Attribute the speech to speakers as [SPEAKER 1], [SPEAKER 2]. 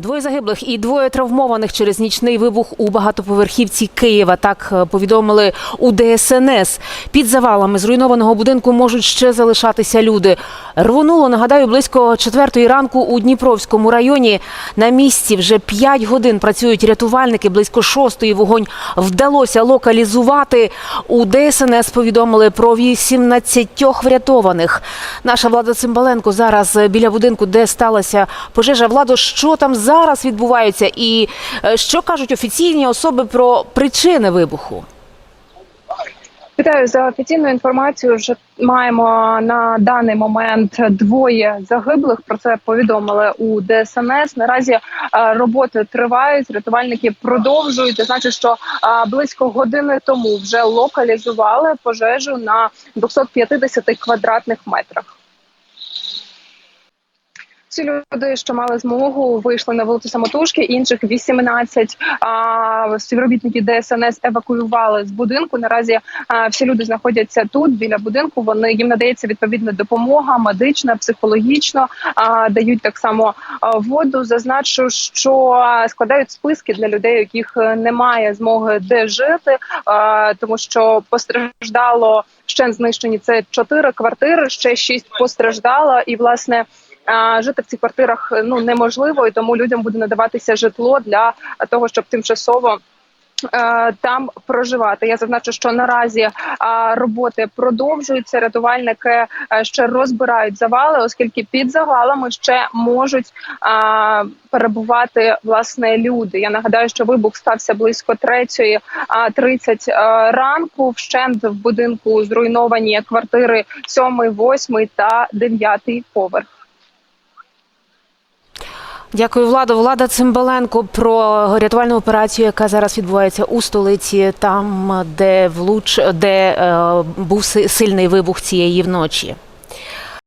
[SPEAKER 1] Двоє загиблих і двоє травмованих через нічний вибух у багатоповерхівці Києва. Так е, повідомили у ДСНС. Під завалами зруйнованого будинку можуть ще залишатися люди. Рвонуло, нагадаю, близько четвертої ранку у Дніпровському районі. На місці вже п'ять годин працюють рятувальники. Близько шостої вогонь вдалося локалізувати. У ДСНС повідомили про 18 врятованих. Наша влада Цимбаленко зараз е, біля будинку, де сталася пожежа. Владо, що там зараз відбувається, і е, що кажуть офіційні особи про причини вибуху?
[SPEAKER 2] Вітаю за офіційною інформацією. Вже маємо на даний момент двоє загиблих. Про це повідомили у ДСНС. Наразі е, роботи тривають. Рятувальники продовжують. Це значить, що е, близько години тому вже локалізували пожежу на 250 квадратних метрах. Всі люди, що мали змогу, вийшли на вулицю самотужки. Інших 18 а, співробітників ДСНС евакуювали з будинку. Наразі а, всі люди знаходяться тут біля будинку. Вони їм надається відповідна допомога, медична, психологічна. А, дають так само воду. Зазначу, що складають списки для людей, яких е, немає змоги де жити, а, тому що постраждало ще знищені це чотири квартири, ще шість постраждало, і власне. Жити в цих квартирах ну неможливо, і тому людям буде надаватися житло для того, щоб тимчасово. е, Там проживати. Я зазначу, що наразі роботи продовжуються. Рятувальники е, ще розбирають завали, оскільки під завалами ще можуть перебувати власне люди. Я нагадаю, що вибух стався близько третьої а, 30 е, ранку. Вщент в будинку зруйновані квартири 7, 8 та 9 поверх.
[SPEAKER 1] Дякую, Владо. Влада Цимбаленко про рятувальну операцію, яка зараз відбувається у столиці, там де влуч, де е, був сильний вибух цієї вночі.